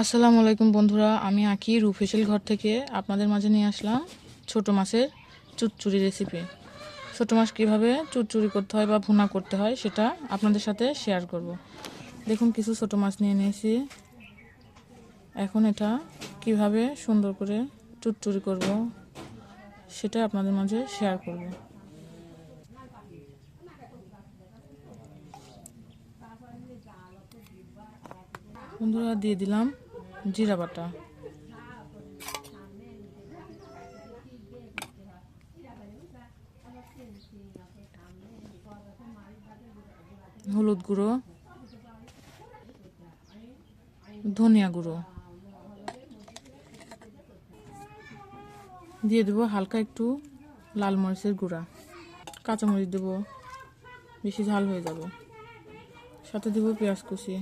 আসসালামু আলাইকুম বন্ধুরা, আমি আঁকি রুফেশিল ঘর থেকে। আপনাদের মাঝে নিয়ে আসলাম ছোট মাছের চুচচুরি রেসিপি ছোট মাছ কীভাবে চুচচুরি করতে হয় বা ভুনা করতে হয় সেটা আপনাদের সাথে শেয়ার করব। দেখুন, কিছু ছোট মাছ নিয়ে নিয়েছি। এখন এটা কীভাবে সুন্দর করে চুচচুরি করব সেটা আপনাদের মাঝে শেয়ার করব। বন্ধুরা, দিয়ে দিলাম। জিরা বাটা। হলুদ গুঁড়ো। ধনিয়া গুঁড়ো। দিয়ে দেবো হালকা একটু লাল মরিচের গুঁড়া। কাঁচামরিচ দেবো। বেশি ঝাল হয়ে যাবে। সাথে দেবো পেঁয়াজ কুচি।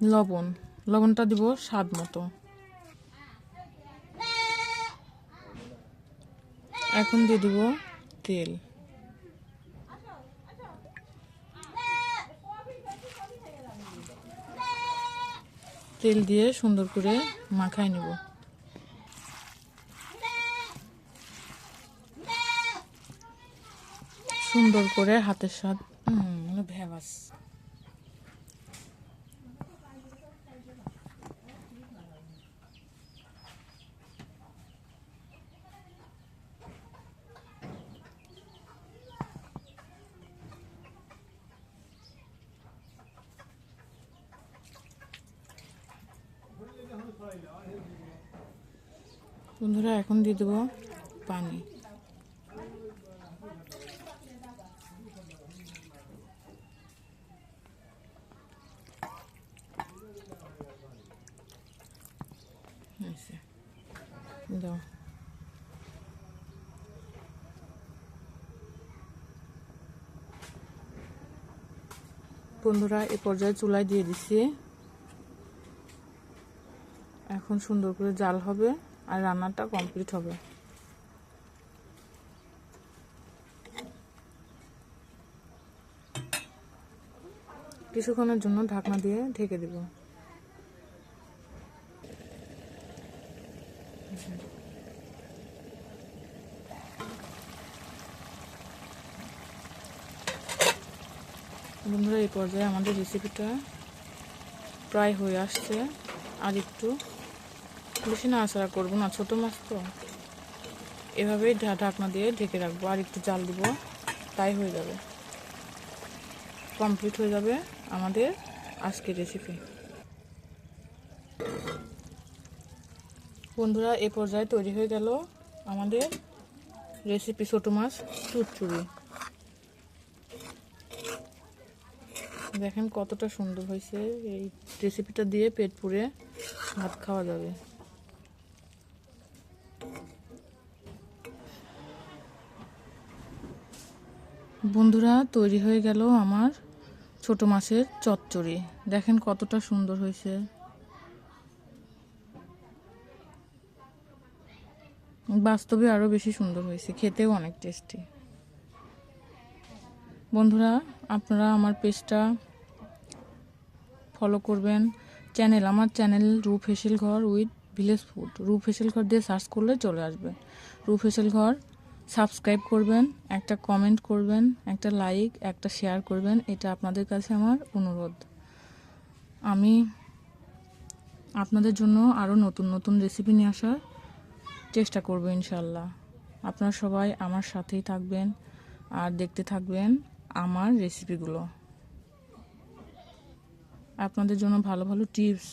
লবণ। লবণটা দিব স্বাদ মতো। এখন দিয়ে দিব তেল। তেল দিয়ে সুন্দর করে মাখায় নেব। সুন্দর করে হাতের স্বাদ ভেবাস বন্ধুরা এখন দিয়ে দেবো পানি। বন্ধুরা এ পর্যায়ে চুলায় দিয়ে দিচ্ছি। এখন সুন্দর করে জাল হবে আর রান্নাটা কমপ্লিট হবে। কিছুক্ষণের জন্য ঢাকনা দিয়ে ঢেকে দেব। বন্ধুরা, এই পর্যায়ে আমাদের রেসিপিটা প্রায় হয়ে আসছে। আর একটু বেশি নাড়াচাড়া করব না, ছোটো মাছ তো। এভাবেই ঢাকনা দিয়ে ঢেকে রাখব, আর একটু জাল দিব, তাই হয়ে যাবে। কমপ্লিট হয়ে যাবে আমাদের আজকের রেসিপি বন্ধুরা, এ পর্যায়ে তৈরি হয়ে গেল আমাদের রেসিপি ছোটো মাছ চুরচুরি দেখেন কতটা সুন্দর হয়েছে, এই রেসিপিটা দিয়ে পেট পুড়ে ভাত খাওয়া যাবে। বন্ধুরা, তৈরি হয়ে গেল আমার ছোট মাছের চচ্চড়ি। দেখেন কতটা সুন্দর হয়েছে। বাস্তবে আরও বেশি সুন্দর হয়েছে, খেতেও অনেক টেস্টি বন্ধুরা, আপনারা আমার পেজটা ফলো করবেন। চ্যানেল আমার চ্যানেল রূপ হেসেল ঘর উইথ ভিলেজ ফুড। রূপ হেসেল ঘর দিয়ে সার্চ করলে চলে আসবে। রূপ হেসেল ঘর সাবস্ক্রাইব করবেন, একটা কমেন্ট করবেন, একটা লাইক, একটা শেয়ার করবেন, এটা আপনাদের কাছে আমার অনুরোধ। আমি আপনাদের জন্য আরও নতুন নতুন রেসিপি নিয়ে আসার চেষ্টা করব ইনশাল্লাহ আপনারা সবাই আমার সাথেই থাকবেন আর দেখতে থাকবেন আমার রেসিপিগুলো আপনাদের জন্য ভালো ভালো টিপস